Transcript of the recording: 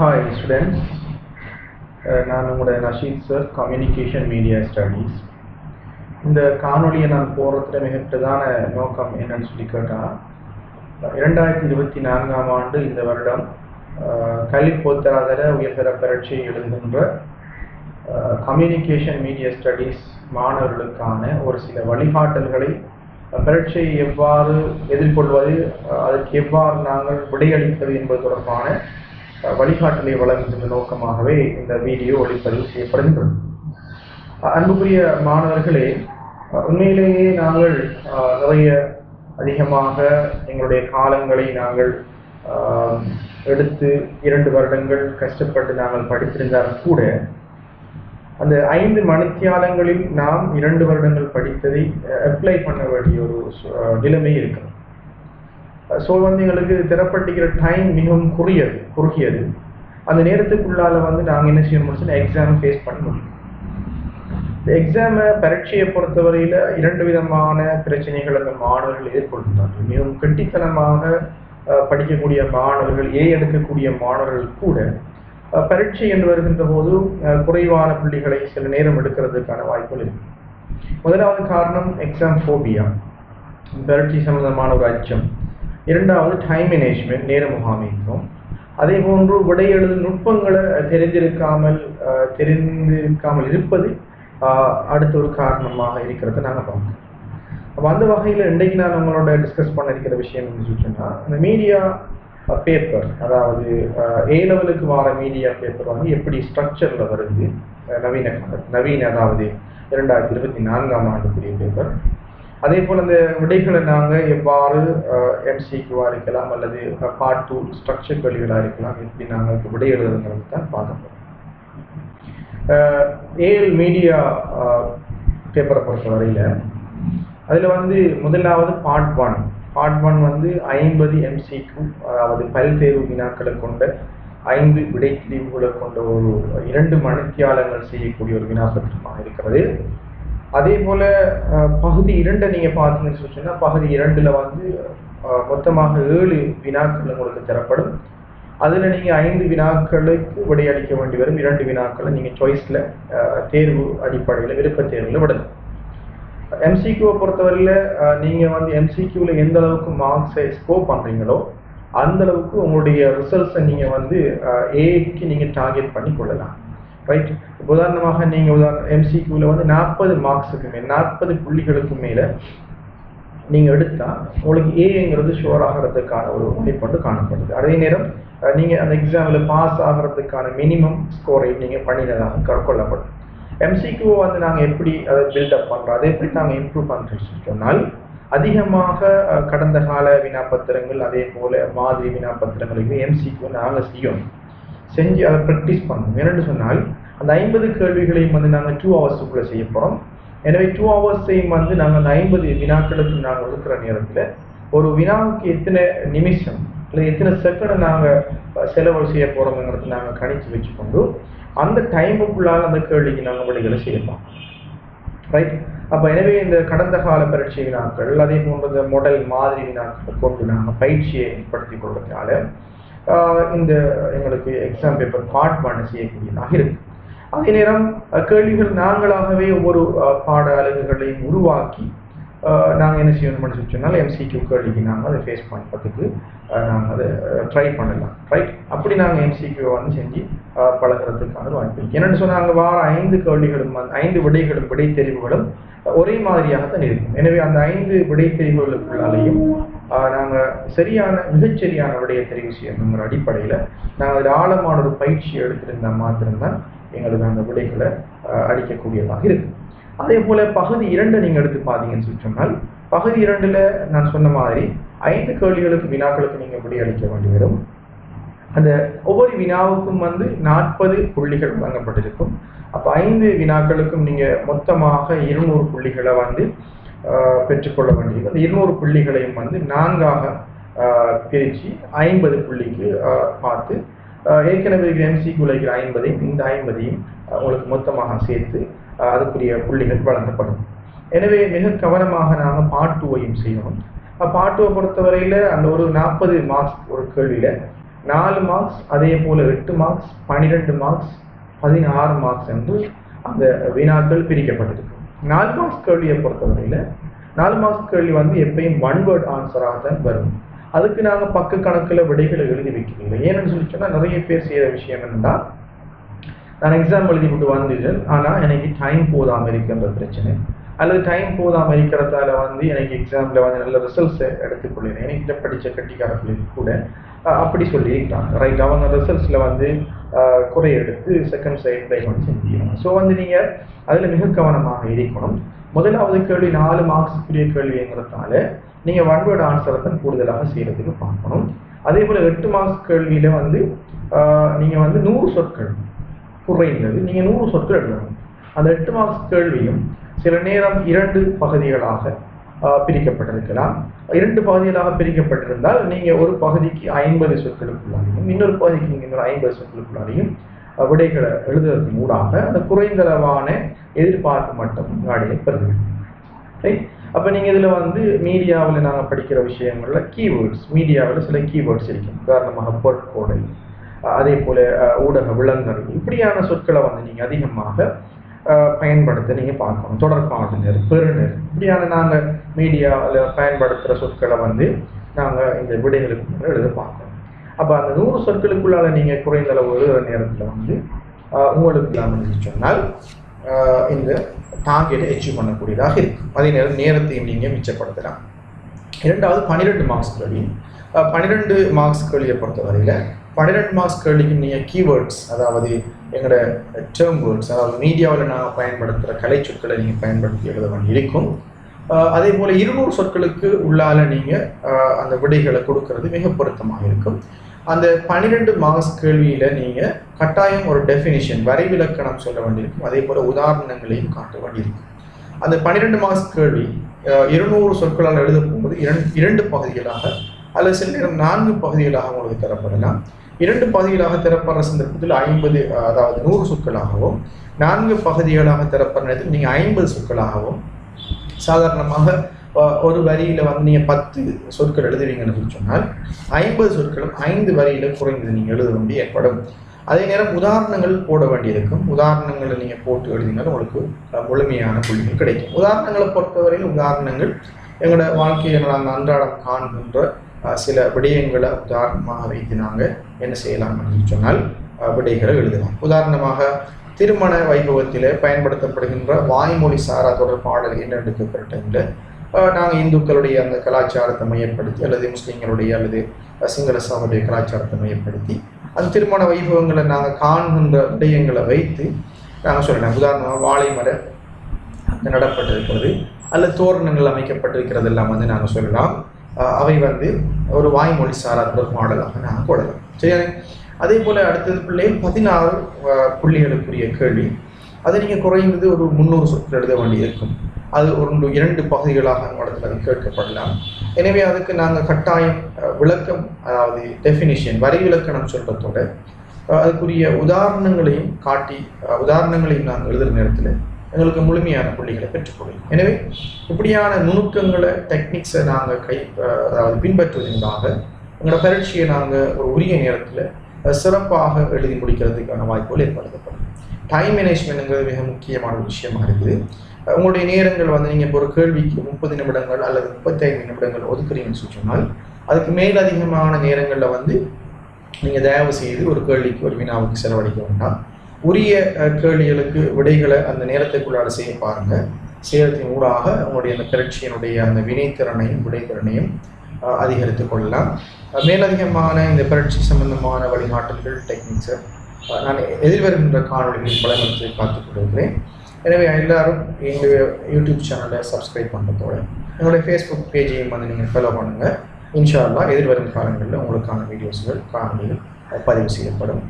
Hi students uh, நான் உங்களோட Nasheed sir communication media studies இந்த காணொலியை நான் போடுறதுல மிக பிரதான நோக்கம் என்னன்னு சொல்லி கேட்டால் இரண்டாயிரத்தி இருபத்தி நான்காம் ஆண்டு இந்த வருடம் கல்வி பொத்தராதர உயர்தர பரீட்சை எழுதுகின்ற கம்யூனிகேஷன் மீடியா ஸ்டடீஸ் மாணவர்களுக்கான ஒரு சில வழிகாட்டல்களை அஹ், பரீட்சையை எவ்வாறு எதிர்கொள்வது அதற்கு எவ்வாறு நாங்கள் விடையளிப்பது என்பது தொடர்பான வழிகாட்டலை வழங்கும் நோக்கமாகவே இந்த வீடியோ ஒளிப்பதிவு செய்யப்படுகின்றது. அன்புக்குரிய மாணவர்களே உண்மையிலேயே நாங்கள் நிறைய அதிகமாக எங்களுடைய காலங்களை நாங்கள் எடுத்து இரண்டு வருடங்கள் கஷ்டப்பட்டு நாங்கள் படித்திருந்தாலும் கூட அந்த ஐந்து மணித்தியாலங்களில் நாம் இரண்டு வருடங்கள் படித்ததை அப்ளை பண்ண வேண்டிய ஒரு சு- நிலைமை இருக்கிறது. ஸோ வந்து எங்களுக்கு டைம் மிகவும் குறுகியது குறுகியது. அந்த நேரத்துக்குள்ளால வந்து நாங்கள் என்ன செய்ய முடிச்சுன்னா எக்ஸாம் ஃபேஸ் பண்ண முடியும். இந்த எக்ஸாமை பரீட்சையை பொறுத்தவரையில் இரண்டு விதமான பிரச்சனைகள் அந்த மாணவர்கள் எதிர்கொள்கிறார்கள் மிகவும் கெட்டித்தனமாக படிக்கக்கூடிய மாணவர்கள் ஏ எடுக்கக்கூடிய மாணவர்கள் கூட பரீட்சை என்று வருகின்ற போது குறைவான புள்ளிகளை சில நேரம் எடுக்கிறதுக்கான வாய்ப்புகள் இருக்கு. முதலாவது காரணம் எக்ஸாம் ஃபோபியா பரீட்சை சம்பந்தமான ஒரு அச்சம். இரண்டாவது டைம் மேனேஜ்மெண்ட் நேர முகாமைத்துவம் அதே போன்று விடை எழுதும் நுட்பங்களை தெரிந்திருக்காமல் தெரிந்திருக்காமல் இருப்பது அடுத்த ஒரு காரணமாக இருக்கிறத நாங்கள் பார்க்கணும் அப்போ அந்த வகையில் இன்றைக்கு நான் நம்மளோட டிஸ்கஸ் பண்ண இருக்கிற விஷயம் என்ன சொன்னால் இந்த மீடியா பேப்பர் அதாவது ஏ லெவலுக்கு வர மீடியா பேப்பர் வந்து எப்படி ஸ்ட்ரக்சரில் வருது நவீன கால நவீன அதாவது இரண்டாயிரத்தி இருபத்தி நான்காம் ஆண்டுக்குரிய பேப்பர் அதே போல் இந்த விடைகளை நாங்கள் எவ்வாறு எம்சிக்யூவாக இருக்கலாம் அல்லது பார்ட் டூ ஸ்ட்ரக்சர் கேள்விகளாக இருக்கலாம் எப்படி நாங்கள் விடை எழுதுங்கிறது தான் பார்க்க போகிறோம் ஏஎல் மீடியா பேப்பரை பொறுத்த வரையில் அதில் வந்து முதலாவது பார்ட் ஒன் பார்ட் ஒன் வந்து ஐம்பது எம்சிக்கும் அதாவது பல்தேர்வு வினாக்களை கொண்ட ஐந்து விடைத்தீர்வுகளை கொண்ட ஒரு இரண்டு மணித்தியாளங்கள் செய்யக்கூடிய ஒரு வினாபத்திரமாக இருக்கிறது. அதே போல பகுதி இரண்டை நீங்க பார்த்தீங்கன்னு சொல்லி பகுதி இரண்டுல வந்து மொத்தமாக ஏழு வினாக்கள் உங்களுக்கு தரப்படும். அதுல நீங்க ஐந்து வினாக்களுக்கு விடையளிக்க வேண்டி வரும். இரண்டு வினாக்களை நீங்க சாய்ஸ்ல தேர்வு அடிப்படையில் விருப்ப தேர்வுல விடணும் எம்சிக்யூவை பொறுத்தவரையில் நீங்கள் நீங்க வந்து எம்சிக்யூல எந்த அளவுக்கு மார்க்ஸை ஸ்கோர் பண்றீங்களோ அந்த அளவுக்கு உங்களுடைய ரிசல்ட்ஸை நீங்க வந்து ஏக்கு நீங்க டார்கெட் பண்ணி கொள்ளலாம். ரைட் உதாரணமாக நீங்கள் உதாரணம் எம்சிக்யூவில் வந்து நாற்பது மார்க்ஸுக்கு மேலே நாற்பது புள்ளிகளுக்கு மேலே நீங்கள் எடுத்தால் உங்களுக்கு ஏங்கிறது ஷோர் ஆகிறதுக்கான ஒரு வாய்ப்பு காணப்படுது. அதே நேரம் நீங்கள் அந்த எக்ஸாமில் பாஸ் ஆகிறதுக்கான மினிமம் ஸ்கோரை நீங்கள் பண்ணினதாக கொள்ளப்படும். எம்சிக்யூ வந்து நாங்கள் எப்படி அதை பில்டப் பண்ணுறோம் அதை எப்படி நாங்கள் இம்ப்ரூவ் பண்ணுறோம் சொன்னால் அதிகமாக கடந்த கால வினாப்பத்திரங்கள் அதே போல மாதிரி வினாப்பத்திரங்களுக்கு எம்சிக்யூ நாங்கள் செய்யணும். செஞ்சு அதை ப்ராக்டிஸ் பண்ணணும். என்னென்னு சொன்னால் அந்த ஐம்பது கேள்விகளையும் வந்து நாங்கள் டூ ஹவர்ஸுக்குள்ளே செய்ய போகிறோம் எனவே டூ ஹவர்ஸையும் வந்து நாங்கள் அந்த ஐம்பது வினாக்களுக்கு நாங்கள் ஒதுக்குற நேரத்தில் ஒரு வினாவுக்கு எத்தனை நிமிஷம் இல்லை எத்தனை செகண்டை நாங்கள் செலவு செய்ய போகிறோங்கிறது நாங்கள் கணிச்சு வச்சுக்கொண்டு அந்த டைமுக்குள்ளால் அந்த கேள்விக்கு நாங்கள் விடைகளை செய்யலாம். ரைட் அப்போ எனவே இந்த கடந்த கால பரீட்சை வினாக்கள் அதே போன்ற இந்த மாடல் மாதிரி வினாக்களை கொண்டு நாங்கள் பயிற்சியை ஏற்படுத்தி கொள்வதனால இந்த எங்களுக்கு எக்ஸாம் பேப்பர் பார்ட் பண்ண செய்யக்கூடியதாக இருக்கு. அதே நேரம் கேள்விகள் நாங்களாகவே ஒவ்வொரு பாட அலகுகளையும் உருவாக்கி நாங்கள் என்ன செய்யணும்னு சொல்லி சொன்னால் எம்சிக்யூ கேள்விக்கு நாங்கள் அதை ஃபேஸ் பண்ணுறதுக்கு நாங்கள் அதை ட்ரை பண்ணலாம். ரைட் அப்படி நாங்கள் எம்சிக்யூ வந்து செஞ்சு பழகிறதுக்கான பழகுறதுக்கான வாய்ப்பு என்னென்னு சொன்னால் அங்கே வார ஐந்து கேள்விகளும் ஐந்து விடைகளும் விடை தெரிவுகளும் ஒரே மாதிரியாகத்தான் இருக்கும். எனவே அந்த ஐந்து விடை தெரிவுகளுக்குள்ளாலேயும் நாங்கள் சரியான மிகச்சரியான விடையை தெரிவு செய்யணுங்கிற அடிப்படையில் நாங்கள் அதில் ஆழமான ஒரு பயிற்சி எடுத்திருந்தால் மாத்திரம்தான் எங்களுக்கு அந்த விடைகளை அளிக்கக்கூடியதாக இருக்குது அதே போல் பகுதி இரண்டை நீங்கள் எடுத்து பார்த்தீங்கன்னு சொல்லி சொன்னால் பகுதி இரண்டில் நான் சொன்ன மாதிரி ஐந்து கேள்விகளுக்கு வினாக்களுக்கு நீங்கள் விடை அளிக்க வேண்டி வரும். அந்த ஒவ்வொரு வினாவுக்கும் வந்து நாற்பது புள்ளிகள் வழங்கப்பட்டிருக்கும். அப்போ ஐந்து வினாக்களுக்கும் நீங்கள் மொத்தமாக இருநூறு புள்ளிகளை வந்து பெற்றுக்கொள்ள வேண்டியது. அந்த இருநூறு புள்ளிகளையும் வந்து நான்காக பிரித்து ஐம்பது புள்ளிக்கு பார்த்து ஏற்கனவே இருக்கிற எம்சிக்குள்ள ஐம்பதையும் இந்த ஐம்பதையும் உங்களுக்கு மொத்தமாக சேர்த்து அதுக்குரிய புள்ளிகள் வழங்கப்படும். எனவே மிக கவனமாக நாங்கள் பார்ட் டூவையும் செய்யணும். பார்ட் டூவை பொறுத்தவரையில் அந்த ஒரு நாற்பது மார்க்ஸ் ஒரு கேள்வியில் நாலு மார்க்ஸ் அதே போல் எட்டு மார்க்ஸ் பன்னிரெண்டு மார்க்ஸ் பதினாறு மார்க்ஸ் என்று அந்த வினாக்கள் பிரிக்கப்பட்டிருக்கு. நாலு மார்க்ஸ் கேள்வியை பொறுத்தவரையில் நாலு மார்க்ஸ் கேள்வி வந்து எப்பயும் ஒன் வேர்ட் ஆன்சராக தான் வரும். அதுக்கு நாங்கள் பக்க கணக்கில் விடைகளை எழுதி வைக்கிறீங்க ஏன்னு சொல்லி சொன்னால் நிறைய பேர் செய்கிற விஷயம் என்னன்னா நான் எக்ஸாம் எழுதி விட்டு வந்துட்டேன் ஆனால் எனக்கு டைம் போதாமல் இருக்கின்ற பிரச்சனை. அல்லது டைம் போதாமல் இருக்கிறதால வந்து எனக்கு எக்ஸாமில் வந்து நல்ல ரிசல்ட்ஸை எடுத்துக்கொள்ளுறேன் எனக்கு படித்த கட்டிக்காரர்களுக்கு கூட அப்படி சொல்லியிருக்காங்க ரைட் அவங்க ரிசல்ட்ஸில் வந்து குறை எடுத்து செகண்ட் சைட் ட்ரை வந்து செஞ்சுக்கணும் ஸோ வந்து நீங்கள் அதில் மிக கவனமாக இருக்கணும். முதலாவது கேள்வி நாலு மார்க்ஸுக்குரிய கேள்விங்கிறதால நீங்கள் ஒன் வேர்டு ஆன்சரை தான் கூடுதலாக செய்கிறதுக்கு பார்க்கணும். அதே போல் எட்டு மார்க்ஸ் கேள்வியில் வந்து நீங்கள் வந்து நூறு சொற்கள் குறைந்தது நீங்கள் நூறு சொற்கள் எழுதணும் அந்த எட்டு மார்க்ஸ் கேள்வியும் சில நேரம் இரண்டு பகுதிகளாக பிரிக்கப்பட்டிருக்கலாம். இரண்டு பகுதிகளாக பிரிக்கப்பட்டிருந்தால் நீங்கள் ஒரு பகுதிக்கு ஐம்பது சொற்களுக்குள்ளாரையும் இன்னொரு பகுதிக்கு நீங்கள் இன்னொரு ஐம்பது சொற்களுக்குள்ளாரையும் விடைகளை எழுதுவதன் ஊடாக அந்த குறைந்தளவான எதிர்பார்ப்பு மட்டும் நாடியை பெறுவீர்கள் ரைட் அப்போ நீங்கள் இதில் வந்து மீடியாவில் நாங்கள் படிக்கிற விஷயங்களில் கீவேர்ட்ஸ் மீடியாவில் சில கீவேர்ட்ஸ் இருக்கும். உதாரணமாக பொற்கோடை அதே போல் ஊடக விலங்குகள் இப்படியான சொற்களை வந்து நீங்கள் அதிகமாக பயன்படுத்த நீங்கள் பார்க்கணும். தொடர்பாளர் பெருநர் இப்படியான நாங்கள் மீடியாவில் பயன்படுத்துகிற சொற்களை வந்து நாங்கள் இந்த விடைகளுக்கு எழுத பார்க்கணும் அப்போ அந்த நூறு சொற்களுக்குள்ளால் நீங்கள் குறைந்த அளவு எழுதுகிற நேரத்தில் வந்து உங்களுக்கு இல்லாமல் சொன்னால் இந்த டார்கெட்டை அச்சீவ் பண்ணக்கூடியதாக இருக்கும் அதே நேரம் நேரத்தையும் நீங்கள் மிச்சப்படுத்தலாம். இரண்டாவது பன்னிரெண்டு மார்க்ஸ் கேள்வி பன்னிரெண்டு மார்க்ஸ் கேள்வியை பொறுத்தவரையில் பன்னிரெண்டு மார்க்ஸ் கேள்விக்கு நீங்கள் கீவேர்ட்ஸ் அதாவது எங்களோட டேர்ம் வேர்ட்ஸ் அதாவது மீடியாவில் நாங்கள் பயன்படுத்துகிற கலை சொற்களை நீங்கள் பயன்படுத்தி எழுத வேண்டி இருக்கும் அதே போல் இருநூறு சொற்களுக்கு உள்ளால நீங்கள் அந்த விடைகளை கொடுக்கறது மிக பொருத்தமாக இருக்கும். அந்த பன்னிரெண்டு மார்க்ஸ் கேள்வியில் நீங்கள் கட்டாயம் ஒரு டெஃபினிஷன் வரைவிலக்கணம் சொல்ல வேண்டியிருக்கும் அதே போல் உதாரணங்களையும் காட்ட வேண்டியிருக்கும் அந்த பன்னிரெண்டு மார்க்ஸ் கேள்வி இருநூறு சொற்களால் எழுத போகும்போது இரண்டு இரண்டு பகுதிகளாக அல்லது சில நேரம் நான்கு பகுதிகளாக உங்களுக்கு தரப்படலாம். இரண்டு பகுதிகளாக திறப்படுற சந்தர்ப்பத்தில் ஐம்பது அதாவது நூறு சொற்களாகவும் நான்கு பகுதிகளாக தரப்படுற நேரத்தில் நீங்கள் ஐம்பது சொற்களாகவும் சாதாரணமாக ஒரு வரியில் வந்து நீங்கள் பத்து சொற்கள் எழுதுவீங்கன்னு சொல்லி சொன்னால் ஐம்பது சொற்களும் ஐந்து வரியில் குறைந்தது நீங்கள் எழுத வேண்டிய ஏற்படும். அதே நேரம் உதாரணங்கள் போட வேண்டியிருக்கும். உதாரணங்களை நீங்கள் போட்டு எழுதினாலும் உங்களுக்கு முழுமையான புள்ளிகள் கிடைக்கும். உதாரணங்களை பொறுத்தவரையில் உதாரணங்கள் எங்களோட வாழ்க்கையை நாங்கள் அன்றாடம் காண்கின்ற சில விடயங்களை உதாரணமாக வைத்து நாங்கள் என்ன செய்யலாம் அப்படின்னு சொன்னால் விடைகளை எழுதலாம். உதாரணமாக திருமண வைபவத்தில் பயன்படுத்தப்படுகின்ற வாய்மொழி சாரா தொடர்பாடல் என்ன எடுக்கிற நாங்கள் இந்துக்களுடைய அந்த கலாச்சாரத்தை மையப்படுத்தி அல்லது முஸ்லீம்களுடைய அல்லது சிங்கள சமூகடைய கலாச்சாரத்தை மையப்படுத்தி அந்த திருமண வைபவங்களை நாங்கள் காண்கின்ற விடயங்களை வைத்து நாங்கள் சொல்லலாம். உதாரணமாக வாழை மர நடப்பட்டிருக்கிறது அல்லது தோரணங்கள் அமைக்கப்பட்டிருக்கிறது எல்லாம் வந்து நாங்கள் சொல்லலாம். அவை வந்து ஒரு வாய்மொழி சாராக மாடலாக நாங்கள் போடலாம் சரி அதே போல் அடுத்தது பிள்ளையும் பதினாறு புள்ளிகளுக்குரிய கேள்வி. அதை நீங்கள் குறைந்தது ஒரு முந்நூறு சொற்கள் எழுத வேண்டியிருக்கும். அது ஒரு இரண்டு பகுதிகளாக இடத்துல அது கேட்கப்படலாம். எனவே அதுக்கு நாங்கள் கட்டாயம் விளக்கம் அதாவது டெஃபினிஷன் வரி விளக்கணம் சொல்றதோட அதுக்குரிய உதாரணங்களையும் காட்டி உதாரணங்களையும் நாங்கள் எழுதுகிற நேரத்தில் எங்களுக்கு முழுமையான புள்ளிகளை பெற்றுக்கொள்ளும் எனவே இப்படியான நுணுக்கங்களை டெக்னிக்ஸை நாங்கள் கை அதாவது பின்பற்றுவதற்காக எங்களோட பரீட்சையை நாங்கள் ஒரு உரிய நேரத்தில் சிறப்பாக எழுதி முடிக்கிறதுக்கான வாய்ப்புகள் ஏற்படுத்தப்படும். டைம் மேனேஜ்மெண்ட்டுங்கிறது மிக முக்கியமான ஒரு விஷயமா இருக்குது. உங்களுடைய நேரங்கள் வந்து நீங்கள் இப்போ ஒரு கேள்விக்கு முப்பது நிமிடங்கள் அல்லது முப்பத்தைந்து நிமிடங்கள் ஒதுக்குறீங்கன்னு சொன்னால் அதுக்கு மேலதிகமான நேரங்களில் வந்து நீங்கள் தயவு செய்து ஒரு கேள்விக்கு ஒரு வினாவுக்கு செலவழிக்க வேண்டாம். உரிய கேள்விகளுக்கு விடைகளை அந்த நேரத்துக்குள்ளாட செய்ய பாருங்க. செய்யறதின் ஊடாக உங்களுடைய அந்த பரீட்சையினுடைய அந்த வினைத்திறனையும் விடைத்திறனையும் அதிகரித்து கொள்ளலாம். மேலதிகமான இந்த பிரட்சி சம்பந்தமான வழிகாட்டல்கள் டெக்னிக்ஸை நான் எதிர்வருகின்ற காணொலிகளில் பலங்களுக்கு காத்துக் கொண்டிருக்கிறேன். எனவே எல்லாரும் எங்களுடைய யூடியூப் சேனலை சப்ஸ்கிரைப் பண்ணுறதோட எங்களுடைய ஃபேஸ்புக் பேஜையும் வந்து நீங்கள் ஃபாலோ பண்ணுங்கள் இன்ஷா எதிர்வரும் காலங்களில் உங்களுக்கான வீடியோஸ்கள் காணொலிகள் பதிவு செய்யப்படும்.